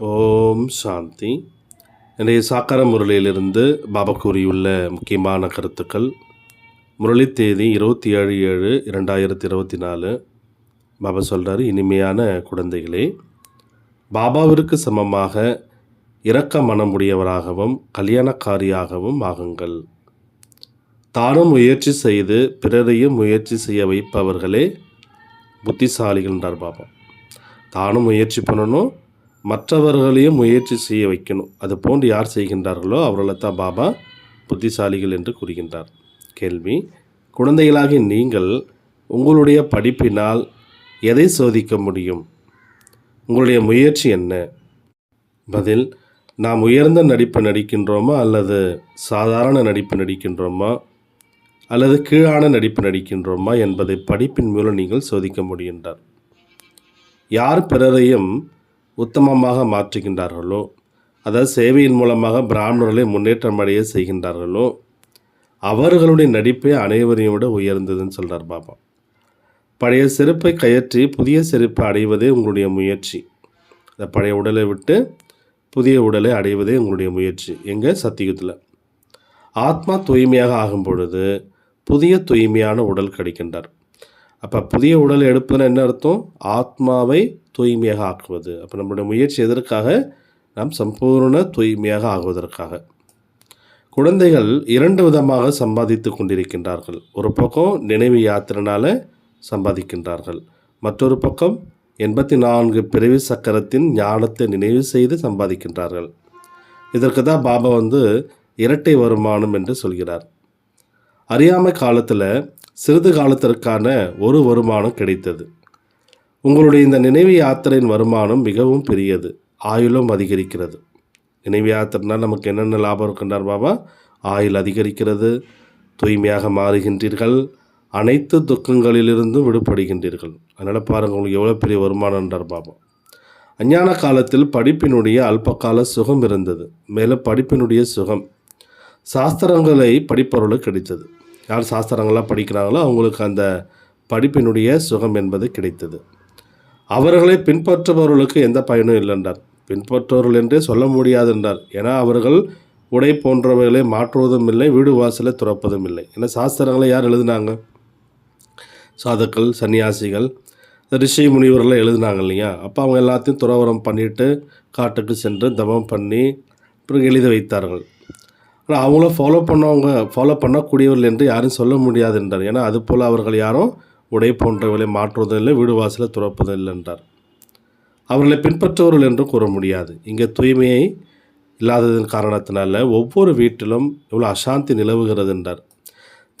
ஓம் சாந்தி. இன்றைய சாக்கர முரளியிலிருந்து பாபா கூறியுள்ள முக்கியமான கருத்துக்கள். முரளி தேதி இருபத்தி ஏழு ஏழு இரண்டாயிரத்தி இருபத்தி நாலு. பாபா சொல்கிறார் இனிமையான குழந்தைகளே பாபாவிற்கு சமமாக இரக்க மனமுடையவராகவும் கல்யாணக்காரியாகவும் ஆகுங்கள். தானும் முயற்சி செய்து பிறரையும் முயற்சி செய்ய வைப்பவர்களே புத்திசாலிகள்ன்றார் பாபா. தானும் முயற்சி பண்ணணும் மற்றவர்களையும் முயற்சி செய்ய வைக்கணும். அது போன்று யார் செய்கின்றார்களோ அவர்களை தான் பாபா புத்திசாலிகள் என்று கூறுகின்றார். கேள்வி குழந்தைகளாகி நீங்கள் உங்களுடைய படிப்பினால் எதை சோதிக்க முடியும்? உங்களுடைய முயற்சி என்ன? பதில் நாம் உயர்ந்த நடிப்பு நடிக்கின்றோமா அல்லது சாதாரண நடிப்பு நடிக்கின்றோமா அல்லது கீழான நடிப்பு நடிக்கின்றோமா என்பதை படிப்பின் மூலம் நீங்கள் சோதிக்க முடிகின்றார். யார் பிறரையும் உத்தமமாக மாற்றுகின்றார்களோ அதாவது சேவையின் மூலமாக பிராமணர்களை முன்னேற்றம் அடைய செய்கின்றார்களோ அவர்களுடைய நடிப்பே அனைவரையும் விட உயர்ந்ததுன்னு சொல்கிறார் பாபா. பழைய செருப்பை கயற்றி புதிய செருப்பை அடைவதே உங்களுடைய முயற்சி. அந்த பழைய உடலை விட்டு புதிய உடலை அடைவதே உங்களுடைய முயற்சி. எங்கள் சத்தியுகத்தில். ஆத்மா தூய்மையாக ஆகும் பொழுது புதிய தூய்மையான உடல் கிடைக்கின்றார். அப்போ புதிய உடல் எடுப்பதுன்னு என்ன அர்த்தம்? ஆத்மாவை தூய்மையாக ஆக்குவது. அப்போ நம்மளுடைய முயற்சி எதற்காக? நாம் சம்பூர்ண தூய்மையாக ஆகுவதற்காக. குழந்தைகள் இரண்டு விதமாக சம்பாதித்து கொண்டிருக்கின்றார்கள். ஒரு பக்கம் நினைவு யாத்திரனால் சம்பாதிக்கின்றார்கள். மற்றொரு பக்கம் எண்பத்தி நான்கு பிறவி சக்கரத்தின் ஞானத்தை நினைவு செய்து சம்பாதிக்கின்றார்கள். இதற்கு தான் பாபா வந்து இரட்டை வருமானம் என்று சொல்கிறார். அறியாமை காலத்தில் சிறிது காலத்திற்கான ஒரு வருமானம் கிடைத்தது. உங்களுடைய இந்த நினைவு யாத்திரையின் வருமானம் மிகவும் பெரியது. ஆயுளும் அதிகரிக்கிறது. நினைவு யாத்திரைனால் நமக்கு என்னென்ன லாபம் இருக்கின்றார் பாபா? ஆயுள் அதிகரிக்கிறது. தூய்மையாக மாறுகின்றீர்கள். அனைத்து துக்கங்களிலிருந்தும் விடுபடுகின்றீர்கள். அதனால் பாருங்கள் உங்களுக்கு எவ்வளோ பெரிய வருமானம்ன்றார் பாபா. அஞ்ஞான காலத்தில் படிப்பினுடைய அல்பகால சுகம் இருந்தது. மேலும் படிப்பினுடைய சுகம் சாஸ்திரங்களை படிப்பவர்களுக்கு கிடைத்தது. யார் சாஸ்திரங்களாக படிக்கிறாங்களோ அவங்களுக்கு அந்த படிப்பினுடைய சுகம் என்பது கிடைத்தது. அவர்களை பின்பற்றுபவர்களுக்கு எந்த பயனும் இல்லை என்றார் பின்பற்றுபவர்கள் என்றே சொல்ல முடியாது என்றார் ஏன்னா அவர்கள் உடை போன்றவைகளை மாற்றுவதும் இல்லை வீடு வாசலை துறப்பதும் இல்லை. ஏன்னா சாஸ்திரங்களை யார் எழுதினாங்க? சாதுக்கள் சன்னியாசிகள் ரிஷி முனிவர்கள்லாம் எழுதினாங்க இல்லையா? அப்போ அவங்க எல்லாத்தையும் துறவரம் பண்ணிட்டு காட்டுக்கு சென்று தமம் பண்ணி பிறகு எழுதி வைத்தார்கள். ஆனால் அவங்கள ஃபாலோ பண்ணவங்க ஃபாலோ பண்ணக்கூடியவர்கள் என்று யாரும் சொல்ல முடியாது என்றார் ஏன்னா அதுபோல் அவர்கள் யாரும் உடை போன்றவர்களை மாற்றுவதில்லை வீடு வாசலை துறப்பதில்லை இல்லை என்றார். அவர்களை பின்பற்றுவர்கள் என்று கூற முடியாது. இங்கே தூய்மையை இல்லாததன் காரணத்தினால ஒவ்வொரு வீட்டிலும் இவ்வளோ அசாந்தி நிலவுகிறது என்றார்.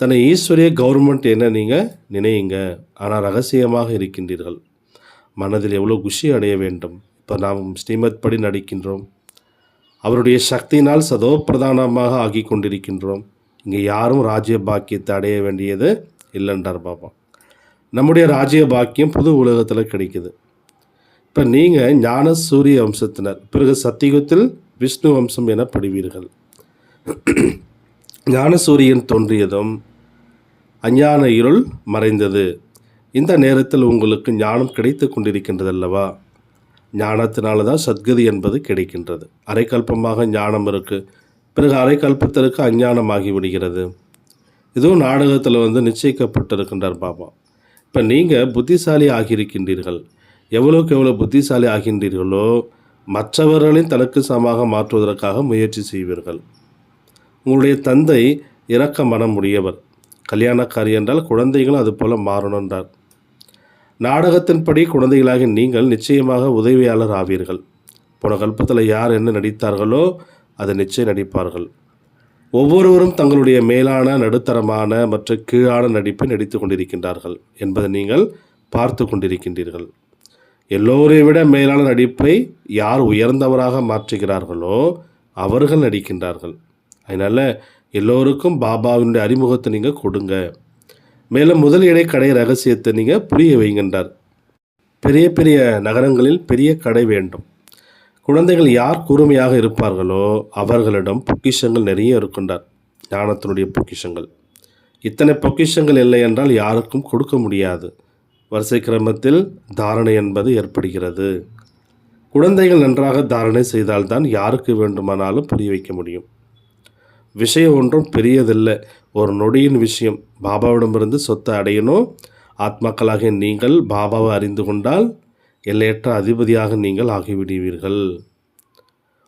தன்னை ஈஸ்வரிய கவர்மெண்ட் என்ன நீங்கள் நினையுங்க. ஆனால் ரகசியமாக இருக்கின்றீர்கள். மனதில் எவ்வளோ குஷி அடைய வேண்டும். இப்போ நாம் ஸ்ரீமத் படி நடிக்கின்றோம். அவருடைய சக்தியினால் சதோ பிரதானமாக ஆகி கொண்டிருக்கின்றோம். இங்கே யாரும் ராஜ்ய பாக்கியத்தை அடைய வேண்டியது இல்லைன்றார் பாபா. நம்முடைய ராஜ்ய பாக்கியம் புது உலகத்தில் கிடைக்குது. இப்போ நீங்கள் ஞான சூரிய வம்சத்தினர் பிறகு சத்தியுகத்தில் விஷ்ணு வம்சம் என படுவீர்கள் ஞானசூரியன் தோன்றியதும் அஞ்ஞான இருள் மறைந்தது. இந்த நேரத்தில் உங்களுக்கு ஞானம் கிடைத்து கொண்டிருக்கின்றதல்லவா? ஞானத்தினால தான் சத்கதி என்பது கிடைக்கின்றது. அரைக்கல்பமாக ஞானம் இருக்குது பிறகு அரைக்கல்பத்திற்கு அஞ்ஞானமாகி விடுகிறது. இதுவும் நாடகத்தில் வந்து நிச்சயிக்கப்பட்டிருக்கின்றார் பாபா. இப்போ நீங்கள் புத்திசாலி ஆகியிருக்கின்றீர்கள். எவ்வளோக்கு எவ்வளோ புத்திசாலி ஆகின்றீர்களோ மற்றவர்களையும் தனக்கு சமமாக மாற்றுவதற்காக முயற்சி செய்வீர்கள். உங்களுடைய தந்தை இரக்க மனம் உடையவர் கல்யாணக்காரி என்றால் குழந்தைகளும் அதுபோல் மாறணுன்றார் நாடகத்தின்படி குழந்தைகளாக நீங்கள் நிச்சயமாக உதவியாளர் ஆவீர்கள். போன கல்பத்தில் யார் என்ன நடித்தார்களோ அதை நிச்சயம் நடிப்பார்கள். ஒவ்வொருவரும் தங்களுடைய மேலான நடுத்தரமான மற்றும் கீழான நடிப்பை நடித்து கொண்டிருக்கின்றார்கள் என்பதை நீங்கள் பார்த்து கொண்டிருக்கின்றீர்கள். எல்லோரை விட மேலான நடிப்பை யார் உயர்ந்தவராக மாற்றுகிறார்களோ அவர்கள் நடிக்கின்றார்கள். அதனால் எல்லோருக்கும் பாபாவினுடைய அறிமுகத்தை நீங்கள் கொடுங்க. மேலும் முதல் இடை கடை ரகசியத்தை நீங்கள் புரிய வைங்கின்றார். பெரிய பெரிய நகரங்களில் பெரிய கடை வேண்டும். குழந்தைகள் யார் கூர்மையாக இருப்பார்களோ அவர்களிடம் பொக்கிஷங்கள் நிறைய இருக்கின்றார் ஞானத்தினுடைய பொக்கிஷங்கள். இத்தனை பொக்கிஷங்கள் இல்லை என்றால் யாருக்கும் கொடுக்க முடியாது. வரிசை கிரமத்தில் தாரணை என்பது ஏற்படுகிறது. குழந்தைகள் நன்றாக தாரணை செய்தால்தான் யாருக்கு வேண்டுமானாலும் புரிய வைக்க முடியும். விஷயம் ஒன்றும் பெரியதில்லை. ஒரு நொடியின் விஷயம். பாபாவிடமிருந்து சொத்தை அடையணும். ஆத்மாக்களாக நீங்கள் பாபாவை அறிந்து கொண்டால் எல்லையற்ற அதிபதியாக நீங்கள் ஆகிவிடுவீர்கள்.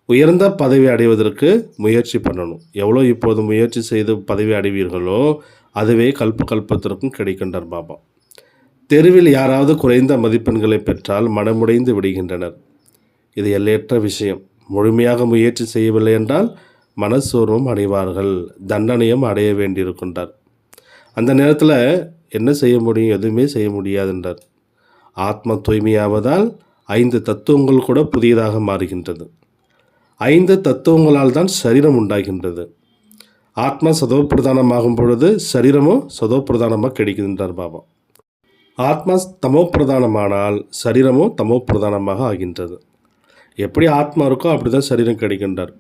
உயர்ந்த பதவி அடைவதற்கு முயற்சி பண்ணணும். எவ்வளோ இப்போது முயற்சி செய்து பதவி அடைவீர்களோ அதுவே கல்ப கல்பத்திற்கும் கிடைக்கின்றார் பாபா. தெருவில் யாராவது குறைந்த மதிப்பெண்களை பெற்றால் மனமுடைந்து விடுகின்றனர். இது எல்லையற்ற விஷயம். முழுமையாக முயற்சி செய்யவில்லை என்றால் மனசோர்வம் அடைவார்கள். தண்டனையும் அடைய வேண்டியிருக்கின்றார். அந்த நேரத்தில் என்ன செய்ய முடியும்? எதுவுமே செய்ய முடியாதுன்றார். ஆத்ம தூய்மையாவதால் ஐந்து தத்துவங்கள் கூட புதியதாக மாறுகின்றது. ஐந்து தத்துவங்களால் தான் சரீரம் உண்டாகின்றது. ஆத்மா சதோப்பிரதானமாகும் பொழுது சரீரமும் சதோப்பிரதானமாக கிடைக்கின்றார் பாபா. ஆத்மா தமோப்பிரதானமானால் சரீரமும் தமோப்பிரதானமாக ஆகின்றது. எப்படி ஆத்மா இருக்கோ அப்படி தான் சரீரம் கிடைக்கின்றார்.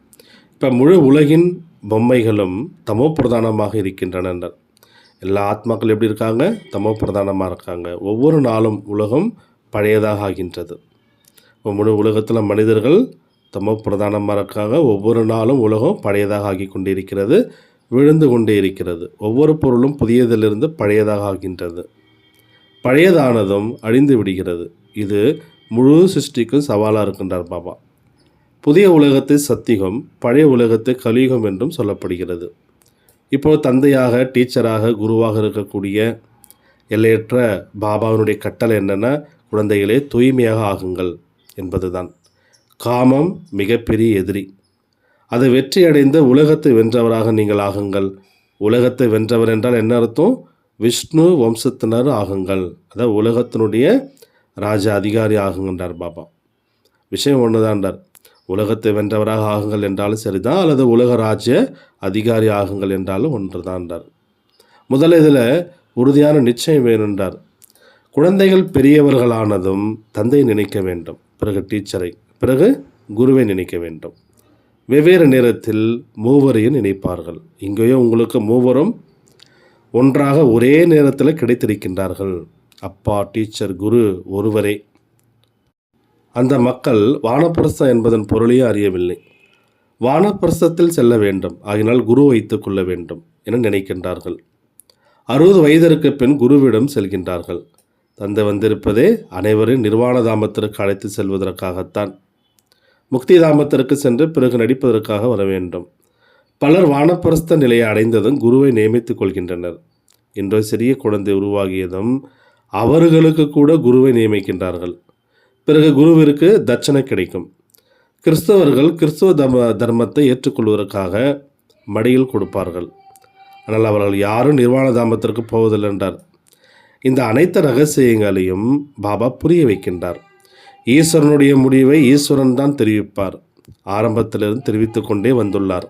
இப்போ முழு உலகின் பொம்மைகளும் தமோப்பிரதானமாக இருக்கின்றனர் எல்லா ஆத்மாக்கள் எப்படி இருக்காங்க? தமோப்பிரதானமாக இருக்காங்க. ஒவ்வொரு நாளும் உலகம் பழையதாக ஆகின்றது. முழு உலகத்தில் மனிதர்கள் தமோப்பிரதானமாக இருக்காங்க. ஒவ்வொரு நாளும் உலகம் பழையதாக ஆகி கொண்டே இருக்கிறது விழுந்து கொண்டே இருக்கிறது. ஒவ்வொரு பொருளும் புதியதிலிருந்து பழையதாக ஆகின்றது. பழையதானதும் அழிந்து விடுகிறது. இது முழு சிருஷ்டிக்கும் சவாலாக இருக்கின்றார் பாபா. புதிய உலகத்தை சத்திகம் பழைய உலகத்தை கலியுகம் என்றும் சொல்லப்படுகிறது. இப்போது தந்தையாக டீச்சராக குருவாக இருக்கக்கூடிய எல்லையற்ற பாபாவினுடைய கட்டளை என்னென்னா குழந்தைகளே தூய்மையாக ஆகுங்கள் என்பதுதான். காமம் மிகப்பெரிய எதிரி. அதை வெற்றி அடைந்த உலகத்தை வென்றவராக நீங்கள் ஆகுங்கள். உலகத்தை வென்றவர் என்றால் என்ன அர்த்தம்? விஷ்ணு வம்சத்தினர் ஆகுங்கள். அதாவது உலகத்தினுடைய ராஜ அதிகாரி ஆகுங்கன்றார் பாபா. விஷயம் ஒன்றுதான்டார் உலகத்தை வென்றவராக ஆகுங்கள் என்றாலும் சரிதான் அல்லது உலக ராஜ்ய அதிகாரி ஆகுங்கள் என்றாலும் ஒன்று தான்டார் முதல்ல இதில் உறுதியான நிச்சயம் வேணுன்றார் குழந்தைகள் பெரியவர்களானதும் தந்தை நினைக்க வேண்டும் பிறகு டீச்சரை பிறகு குருவை நினைக்க வேண்டும். வெவ்வேறு நேரத்தில் மூவரையும் நினைப்பார்கள். இங்கேயோ உங்களுக்கு மூவரும் ஒன்றாக ஒரே நேரத்தில் கிடைத்திருக்கின்றார்கள். அப்பா டீச்சர் குரு ஒருவரே. அந்த மக்கள் வானப்பிரஸ்தம் என்பதன் பொருளையே அறியவில்லை. வானப்பிரஸ்தத்தில் செல்ல வேண்டும். ஆகினால் குரு வைத்துக் கொள்ள வேண்டும் என நினைக்கின்றார்கள். அறுபது வயதிற்கு பின் குருவிடம் செல்கின்றார்கள். தந்தை வந்திருப்பதே அனைவரும் நிர்வாண தாமத்திற்கு அழைத்து செல்வதற்காகத்தான். முக்தி தாமத்திற்கு சென்று பிறகு நடிப்பதற்காக வர வேண்டும். பலர் வானப்பிரஸ்த நிலையை அடைந்ததும் குருவை நியமித்துக் கொள்கின்றனர். இன்றோ சிறிய குழந்தை உருவாகியதும் அவர்களுக்கு கூட குருவை நியமிக்கின்றார்கள். பிறகு குருவிற்கு தட்சணை கிடைக்கும். கிறிஸ்தவர்கள் கிறிஸ்துவ தர்ம தர்மத்தை ஏற்றுக்கொள்வதற்காக மடியில் கொடுப்பார்கள். ஆனால் அவர்கள் யாரும் நிர்வாண தாமத்திற்கு போவதில்லை என்றார். இந்த அனைத்து ரகசியங்களையும் பாபா புரிய வைக்கின்றார். ஈஸ்வரனுடைய முடிவை ஈஸ்வரன் தான் தெரிவிப்பார். ஆரம்பத்திலிருந்து தெரிவித்து கொண்டே வந்துள்ளார்.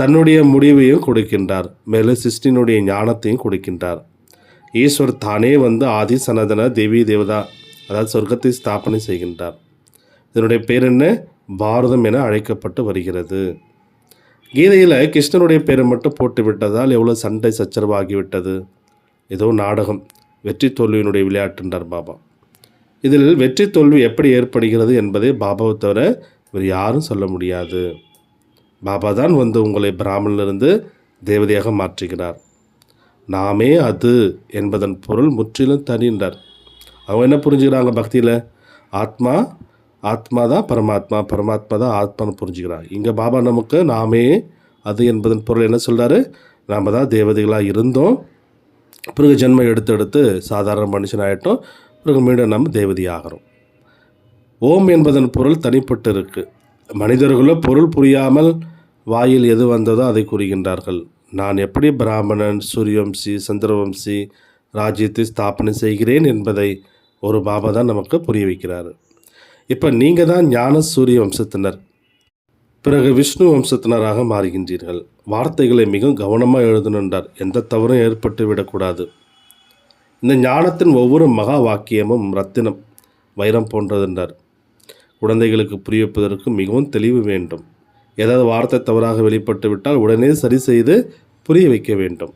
தன்னுடைய முடிவையும் கொடுக்கின்றார். மேலும் சிஷ்டினுடைய ஞானத்தையும் கொடுக்கின்றார். ஈஸ்வர் தானே வந்து ஆதி சனதன தேவி தேவதா அதாவது சொர்க்கத்தை ஸ்தாபனை செய்கின்றார். இதனுடைய பேர் என்ன பாரதம் என அழைக்கப்பட்டு வருகிறது. கீதையில் கிருஷ்ணனுடைய பேரை மட்டும் போட்டுவிட்டதால் எவ்வளோ சண்டை சச்சரவு ஆகிவிட்டது ஏதோ நாடகம் வெற்றி தோல்வியினுடைய விளையாட்டுன்றார் பாபா. இதில் வெற்றி தோல்வி எப்படி ஏற்படுகிறது என்பதை பாபாவை தவிர வேறு யாரும் சொல்ல முடியாது. பாபா தான் வந்து உங்களை பிராமணிலிருந்து தேவதையாக மாற்றுகிறார். நாமே அது என்பதன் பொருள் முற்றிலும் தனின்றார் அவங்க என்ன புரிஞ்சுக்கிறாங்க பக்தியில்? ஆத்மா ஆத்மா தான் பரமாத்மா பரமாத்மா தான் ஆத்மான்னு புரிஞ்சுக்கிறாங்க. இங்கே பாபா நமக்கு நாமே அது என்பதன் பொருள் என்ன சொல்கிறாரு நாம் தான் தேவதைகளாக இருந்தோம். பிறகு ஜென்மம் எடுத்து எடுத்து சாதாரண மனுஷன் ஆகிட்டோம் பிறகு மீண்டும் நம்ம தேவதி ஆகிறோம் ஓம் என்பதன் பொருள் தனிப்பட்டு இருக்குது மனிதர்களோ பொருள் புரியாமல் வாயில் எது வந்ததோ அதை கூறுகின்றார்கள். நான் எப்படி பிராமணன் சூரியவம்சி சந்திரவம்சி ராஜ்யத்தை ஸ்தாபனை செய்கிறேன் என்பதை ஒரு பாபா தான் நமக்கு புரிய வைக்கிறாரு. இப்போ நீங்கள் தான் ஞான சூரிய வம்சத்தினர். பிறகு விஷ்ணு வம்சத்தினராக மாறுகின்றீர்கள். வார்த்தைகளை மிகவும் கவனமாக எழுதணுன்றார் எந்த தவறும் ஏற்பட்டு விடக்கூடாது. இந்த ஞானத்தின் ஒவ்வொரு மகா வாக்கியமும் ரத்தினம் வைரம் போன்றதென்றார் குழந்தைகளுக்கு புரிய வைப்பதற்கு மிகவும் தெளிவு வேண்டும். ஏதாவது வார்த்தை தவறாக வெளிப்பட்டு விட்டால் உடனே சரி செய்து புரிய வைக்க வேண்டும்.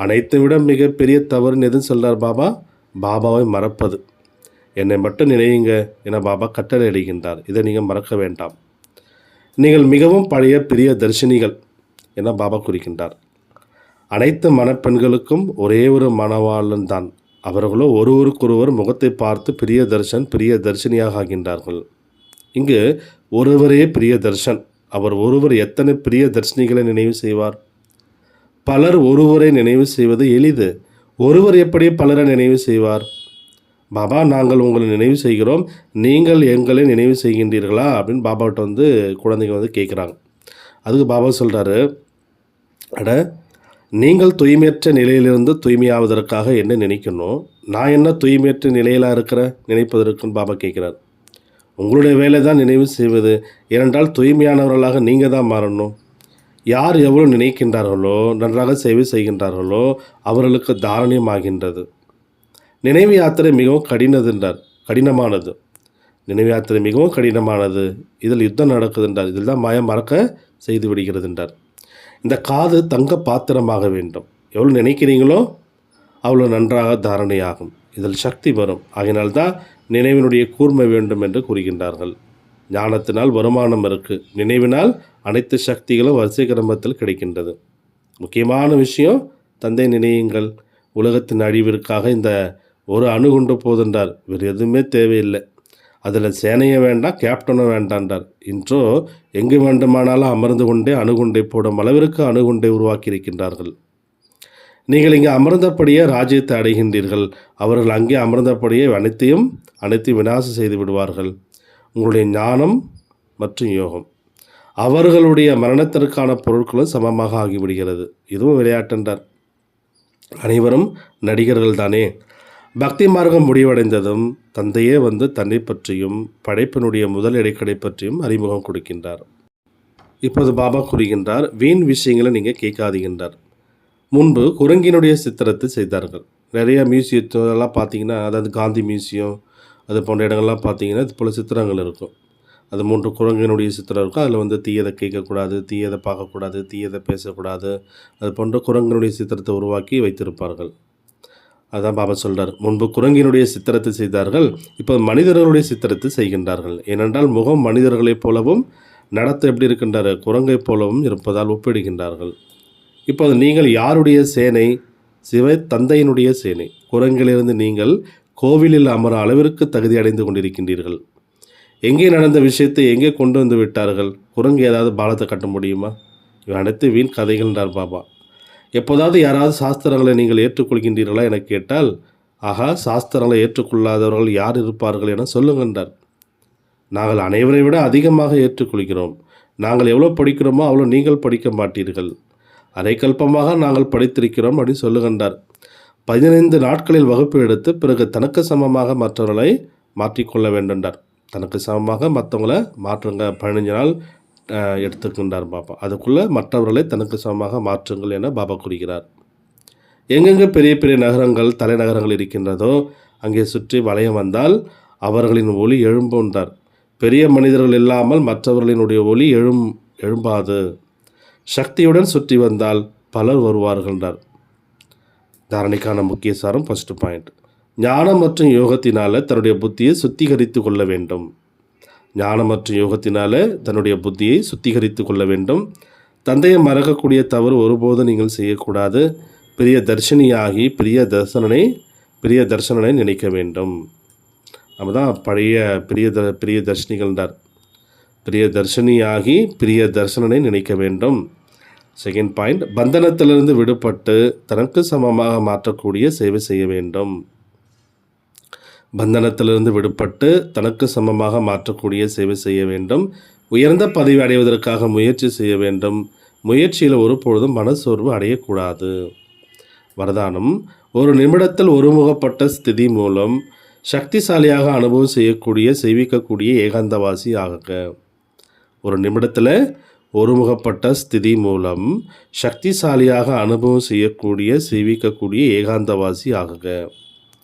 அனைத்தை விட மிகப்பெரிய தவறுன்னு எதுவும் சொல்கிறார் பாபா? பாபாவை மறப்பது. என்னை மட்டும் நினையுங்க என பாபா கட்டளை இடுகின்றார் இதை நீங்கள் மறக்க வேண்டாம். நீங்கள் மிகவும் பழைய பிரிய தர்ஷினிகள் என பாபா குறிக்கின்றார் அனைத்து மணப்பெண்களுக்கும் ஒரே ஒரு மணவாளன் தான். அவர்களோ ஒருவருக்கொருவர் முகத்தை பார்த்து பிரிய தர்ஷன் பிரிய தர்ஷினியாக ஆகின்றார்கள். இங்கு ஒருவரே பிரிய தர்ஷன் அவர் ஒருவர் எத்தனை பிரிய தர்ஷினிகளை நினைவு செய்வார்? பலர் ஒருவரை நினைவு செய்வது எளிது. ஒருவர் எப்படி பலரை நினைவு செய்வார்? பாபா நாங்கள் உங்களை நினைவு செய்கிறோம். நீங்கள் எங்களை நினைவு செய்கின்றீர்களா? அப்படின்னு பாபாட்ட வந்து குழந்தைங்க வந்து கேட்குறாங்க அதுக்கு பாபா சொல்கிறாரு அட நீங்கள் தூய்மையற்ற நிலையிலிருந்து தூய்மையாவதற்காக என்ன நினைக்கணும்? நான் என்ன தூய்மையற்ற நிலையிலாக இருக்கிற நினைப்பதற்குன்னு பாபா கேட்குறார் உங்களுடைய வேலை தான் நினைவு செய்வது. ஏனென்றால் தூய்மையானவர்களாக நீங்கள் தான் மாறணும். யார் எவ்வளோ நினைக்கின்றார்களோ நன்றாக சேவை செய்கின்றார்களோ அவர்களுக்கு தாரணியமாகின்றது. நினைவு யாத்திரை மிகவும் கடினதுன்றார் கடினமானது. நினைவு யாத்திரை மிகவும் கடினமானது. இதில் யுத்தம் நடக்குதுன்றார் இதில் தான் மயம் மறக்க செய்து விடுகிறதுன்றார் இந்த காது தங்க பாத்திரமாக வேண்டும். எவ்வளோ நினைக்கிறீங்களோ அவ்வளோ நன்றாக தாரணையாகும். இதில் சக்தி வரும். ஆகினால்தான் நினைவினுடைய கூர்மை வேண்டும் என்று கூறுகின்றார்கள். ஞானத்தினால் வருமானம் இருக்குது நினைவினால் அனைத்து சக்திகளும் வரிசை கிரமத்தில் கிடைக்கின்றது. முக்கியமான விஷயம் தந்தை நினையுங்கள். உலகத்தின் அழிவிற்காக இந்த ஒரு அணுகுண்டு போதுன்றார் வேறு எதுவுமே தேவையில்லை. அதில் சேனையும் வேண்டாம் கேப்டனும் வேண்டான்றார். இன்றோ எங்கு வேண்டுமானாலும் அமர்ந்து கொண்டே அணுகுண்டை போடும் அளவிற்கு அணுகுண்டை உருவாக்கி இருக்கின்றார்கள் நீங்கள் இங்கே அமர்ந்தபடியே ராஜ்யத்தை அடைகின்றீர்கள். அவர்கள் அங்கே அமர்ந்தபடியே அனைத்தையும் அனைத்தையும் விநாசம் செய்து விடுவார்கள். உங்களுடைய ஞானம் மற்றும் யோகம். அவர்களுடைய மரணத்திற்கான பொருட்களும் சமமாக ஆகிவிடுகிறது. இதுவும் விளையாட்டென்றார். அனைவரும் நடிகர்கள் தானே. பக்தி மார்க்கம் முடிவடைந்ததும் தந்தையே வந்து தன்னை பற்றியும் படைப்பினுடைய முதல் இடைக்கடை பற்றியும் அறிமுகம் கொடுக்கின்றார். இப்போது பாபா கூறுகின்றார் வீண் விஷயங்களை நீங்கள் கேட்காதீங்கன்றார். முன்பு குரங்கினுடைய சித்திரத்தை செய்தார்கள். நிறைய மியூசியத்தெல்லாம் பார்த்தீங்கன்னா அதாவது காந்தி மியூசியம் அது போன்ற இடங்கள்லாம் பார்த்தீங்கன்னா இது போல் சித்திரங்கள் இருக்கும். அது மூன்று குரங்கினுடைய சித்திரம் இருக்கும். அதில் வந்து தீயதை கேட்கக்கூடாது தீயதை பார்க்கக்கூடாது தீயதை பேசக்கூடாது அது போன்ற குரங்கினுடைய சித்திரத்தை உருவாக்கி வைத்திருப்பார்கள். அதான் பாபா சொல்கிறார் முன்பு குரங்கினுடைய சித்திரத்தை செய்தார்கள் இப்போ மனிதர்களுடைய சித்திரத்தை செய்கின்றார்கள். ஏனென்றால் முகம் மனிதர்களைப் போலவும் நடத்த எப்படி இருக்கின்றார்? குரங்கைப் போலவும் இருப்பதால் ஒப்பிடுகின்றார்கள். இப்போது நீங்கள் யாருடைய சேனை? சிவ தந்தையினுடைய சேனை. குரங்கிலிருந்து நீங்கள் கோவிலில் அமர அளவிற்கு தகுதி அடைந்து கொண்டிருக்கின்றீர்கள். எங்கே நடந்த விஷயத்தை எங்கே கொண்டு வந்து விட்டார்கள்? குரங்கு ஏதாவது பாலத்தை கட்ட முடியுமா? இவை அனைத்து வீண் கதைகள் என்றார் பாபா. எப்போதாவது யாராவது சாஸ்திரங்களை நீங்கள் ஏற்றுக்கொள்கின்றீர்களா என கேட்டால் ஆகா சாஸ்திரங்களை ஏற்றுக்கொள்ளாதவர்கள் யார் இருப்பார்கள் என சொல்லுகின்றார் நாங்கள் அனைவரை விட அதிகமாக ஏற்றுக்கொள்கிறோம். நாங்கள் எவ்வளோ படிக்கிறோமோ அவ்வளோ நீங்கள் படிக்க மாட்டீர்கள். அரைக்கல்பமாக நாங்கள் படித்திருக்கிறோம் அப்படின்னு சொல்லுகின்றார் பதினைந்து நாட்களில் வகுப்பு எடுத்து பிறகு தனக்கு சமமாக மற்றவர்களை மாற்றிக்கொள்ள வேண்டுன்றார் தனக்கு சமமாக மற்றவங்களை மாற்றுங்க. பதினஞ்சு நாள் எடுத்துக்கின்றார் பாபா அதுக்குள்ளே மற்றவர்களை தனக்கு சமமாக மாற்றுங்கள் என பாபா கூறுகிறார். எங்கெங்கே பெரிய பெரிய நகரங்கள் தலைநகரங்கள் இருக்கின்றதோ அங்கே சுற்றி வளையம் வந்தால் அவர்களின் ஒளி எழும்புன்றார் பெரிய மனிதர்கள் இல்லாமல் மற்றவர்களினுடைய ஒளி எழும் எழும்பாது. சக்தியுடன் சுற்றி வந்தால் பலர் வருவார்கள்ன்றார் தாரணைக்கான முக்கிய சாரம் ஃபஸ்ட்டு பாயிண்ட் ஞானம் மற்றும் யோகத்தினால் தன்னுடைய புத்தியை சுத்திகரித்து கொள்ள வேண்டும். ஞானம் மற்றும் யோகத்தினால தன்னுடைய புத்தியை சுத்திகரித்து கொள்ள வேண்டும். தந்தையை மறக்கக்கூடிய தவறு ஒருபோதும் நீங்கள் செய்யக்கூடாது. பெரிய தர்ஷினியாகி பெரிய தர்சனனை பெரிய தர்சனனை நினைக்க வேண்டும். நம்ம தான் பழைய பெரிய த பெரிய தர்ஷினிகள்ன்றார் பெரிய தர்ஷினியாகி பெரிய தர்சனனை நினைக்க வேண்டும். செகண்ட் பாயிண்ட் பந்தனத்திலிருந்து விடுபட்டு தனக்கு சமமாக மாற்றக்கூடிய சேவை செய்ய வேண்டும். பந்தனத்திலிருந்து விடுபட்டு தனக்கு சமமாக மாற்றக்கூடிய சேவை செய்ய வேண்டும். உயர்ந்த பதவி அடைவதற்காக முயற்சி செய்ய வேண்டும். முயற்சியில் ஒருபொழுதும் மனசோர்வு அடையக்கூடாது. வரதானம். ஒரு நிமிடத்தில் ஒருமுகப்பட்ட ஸ்திதி மூலம் சக்திசாலியாக அனுபவம் செய்யக்கூடிய செய்விக்கக்கூடிய ஏகாந்தவாசி ஆகுக. ஒரு நிமிடத்தில் ஒருமுகப்பட்ட ஸ்திதி மூலம் சக்திசாலியாக அனுபவம் செய்யக்கூடிய செய்விக்கக்கூடிய ஏகாந்தவாசி ஆகுக.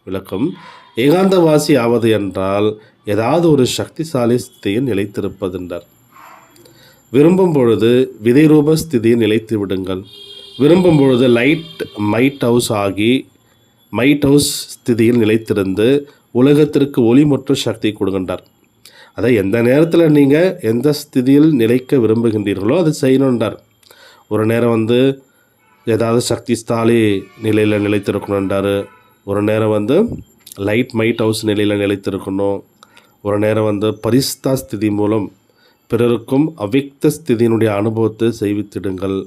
விளக்கம். ஏகாந்தவாசி ஆவது என்றால் ஏதாவது ஒரு சக்திசாலி ஸ்திதியில் நிலைத்திருப்பதென்றார் விரும்பும் பொழுது விதை ரூப ஸ்திதியில் நிலைத்து விடுங்கள் விரும்பும் பொழுது லைட் மைட் ஹவுஸ் ஆகி மைட் ஹவுஸ் ஸ்திதியில் நிலைத்திருந்து உலகத்திற்கு ஒளி மற்றும் சக்தி கொடுக்கின்றார் அதை எந்த நேரத்தில் நீங்கள் எந்த ஸ்திதியில் நிலைக்க விரும்புகின்றீர்களோ அதை செய்யணுன்றார் ஒரு நேரம் வந்து ஏதாவது சக்தி ஸ்தாலி நிலையில் நிலைத்திருக்கணுன்றார் ஒரு நேரம் வந்து லைட் மைட் ஹவுஸ் நிலையில் நிலைத்திருக்கணும். ஒரு நேரம் வந்து பரிஸ்தா ஸ்திதி மூலம் பிறருக்கும் அவ்யக்த ஸ்திதியினுடைய அனுபவத்தை செய்வித்திடுங்கள்.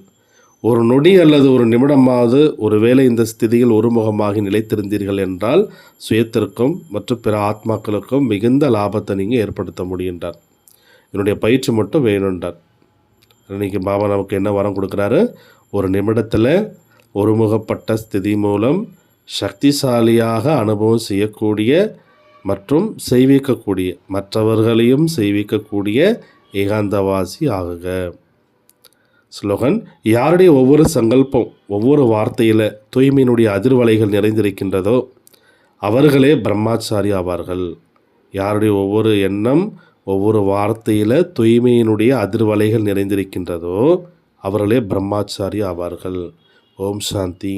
ஒரு நொடி அல்லது ஒரு நிமிடமாவது ஒருவேளை இந்த ஸ்திதியில் ஒருமுகமாகி நிலைத்திருந்தீர்கள் என்றால் சுயத்திற்கும் மற்றும் பிற ஆத்மாக்களுக்கும் மிகுந்த லாபத்தை நீங்கள் ஏற்படுத்த முடிகின்றார் என்னுடைய பயிற்சி மட்டும் வேணுன்றார் இன்றைக்கி பாபா நமக்கு என்ன வரம் கொடுக்குறாரு? ஒரு நிமிடத்தில் ஒருமுகப்பட்ட ஸ்திதி மூலம் சக்திசாலியாக அனுபவம் செய்யக்கூடிய மற்றும் செய்விக்கக்கூடிய மற்றவர்களையும் செய்விக்கக்கூடிய ஏகாந்தவாசி ஆகுக. ஸ்லோகன் யாருடைய ஒவ்வொரு சங்கல்பம் ஒவ்வொரு வார்த்தையில் தூய்மையினுடைய அதிர்வலைகள் நிறைந்திருக்கின்றதோ அவர்களே பிரம்மாச்சாரி ஆவார்கள். யாருடைய ஒவ்வொரு எண்ணம் ஒவ்வொரு வார்த்தையில் தூய்மையினுடைய அதிர்வலைகள் நிறைந்திருக்கின்றதோ அவர்களே பிரம்மாச்சாரி ஆவார்கள். ஓம் சாந்தி.